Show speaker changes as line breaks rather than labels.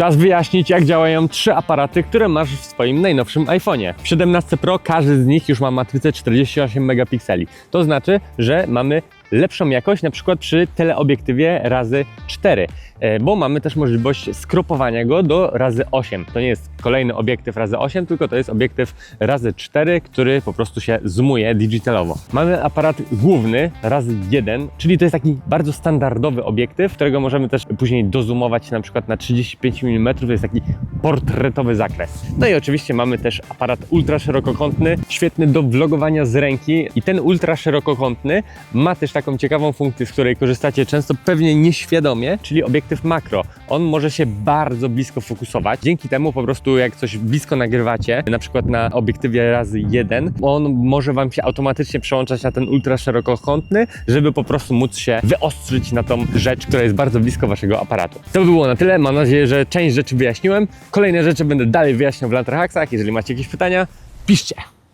Czas wyjaśnić, jak działają trzy aparaty, które masz w swoim najnowszym iPhone'ie. W 17 Pro każdy z nich już ma matrycę 48 megapikseli. To znaczy, że mamy lepszą jakość, na przykład przy teleobiektywie razy 4, e, bo mamy też możliwość skropowania go do razy 8. To nie jest kolejny obiektyw razy 8, tylko to jest obiektyw razy 4, który po prostu się zoomuje digitalowo. Mamy aparat główny razy 1, czyli to jest taki bardzo standardowy obiektyw, którego możemy też później dozoomować na przykład na 35 mm, to jest taki portretowy zakres. No i oczywiście mamy też aparat ultra szerokokątny, świetny do vlogowania z ręki i ten ultra szerokokątny ma też taką ciekawą funkcję, z której korzystacie często pewnie nieświadomie, czyli obiektyw makro. On może się bardzo blisko fokusować. Dzięki temu po prostu jak coś blisko nagrywacie, na przykład na obiektywie razy 1, on może Wam się automatycznie przełączać na ten ultra szerokokątny, żeby po prostu móc się wyostrzyć na tą rzecz, która jest bardzo blisko Waszego aparatu. To by było na tyle. Mam nadzieję, że część rzeczy wyjaśniłem. Kolejne rzeczy będę dalej wyjaśniał w Lanterhaxach. Jeżeli macie jakieś pytania, piszcie.